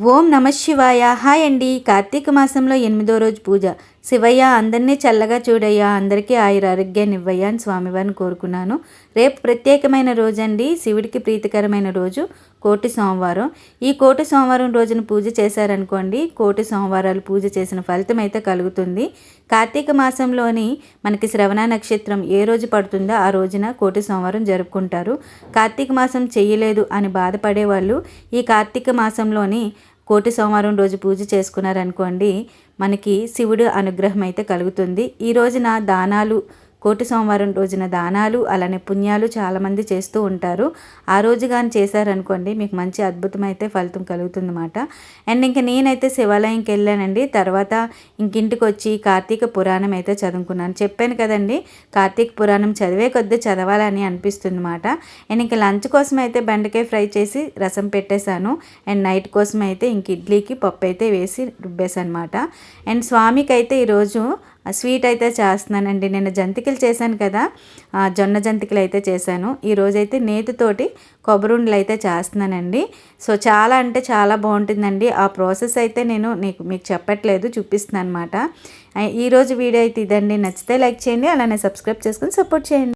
ఓం నమ శివాయ. హాయ్ అండి. కార్తీక మాసంలో ఎనిమిదో రోజు పూజ. శివయ్య అందరినీ చల్లగా చూడయ్యా. అందరికీ ఆయుర ఆరోగ్యాన్నివ్వయ్యా అని స్వామివారిని కోరుకున్నాను. రేపు ప్రత్యేకమైన రోజు అండి శివుడికి ప్రీతికరమైన రోజు కోటి సోమవారం. ఈ కోటి సోమవారం రోజున పూజ చేశారనుకోండి కోటి సోమవారాలు పూజ చేసిన ఫలితం అయితే కలుగుతుంది. కార్తీక మాసంలోని మనకి శ్రవణ నక్షత్రం ఏ రోజు పడుతుందో ఆ రోజున కోటి సోమవారం జరుపుకుంటారు. కార్తీక మాసం చేయలేదు అని బాధపడే వాళ్ళు ఈ కార్తీక మాసంలోని కోటి సోమవారం రోజు పూజ చేసుకున్నారనుకోండి మనకి శివుడు అనుగ్రహం అయితే కలుగుతుంది. ఈ రోజున దానాలు కోటి సోమవారం రోజున దానాలు అలానే పుణ్యాలు చాలామంది చేస్తూ ఉంటారు. ఆ రోజు కానీ చేశారనుకోండి మీకు మంచి అద్భుతమైతే ఫలితం కలుగుతుందన్నమాట. అండ్ ఇంకా నేనైతే శివాలయంకి వెళ్ళానండి. తర్వాత ఇంకింటికి వచ్చి కార్తీక పురాణం అయితే చదువుకున్నాను. చెప్పాను కదండి కార్తీక పురాణం చదివే కొద్దీ చదవాలని అనిపిస్తుంది అనమాట అండ్ ఇంకా లంచ్ కోసం అయితే బెండకాయ ఫ్రై చేసి రసం పెట్టేశాను. అండ్ నైట్ కోసం అయితే ఇంక ఇడ్లీకి పప్పు అయితే వేసి రుబ్బేశాను అనమాట అండ్ స్వామికి అయితే ఈరోజు స్వీట్ అయితే చేస్తున్నానండి. నేను జంతికలు చేశాను కదా జొన్న జంతికలు అయితే చేశాను. ఈరోజైతే నేతితోటి కొబ్బరుండలు అయితే చేస్తున్నానండి. సో చాలా అంటే చాలా బాగుంటుందండి. ఆ ప్రాసెస్ అయితే నేను నీకు మీకు చెప్పట్లేదు చూపిస్తున్నాను అనమాట ఈరోజు వీడియో అయితే ఇదండి. నచ్చితే లైక్ చేయండి అలానే సబ్స్క్రైబ్ చేసుకొని సపోర్ట్ చేయండి.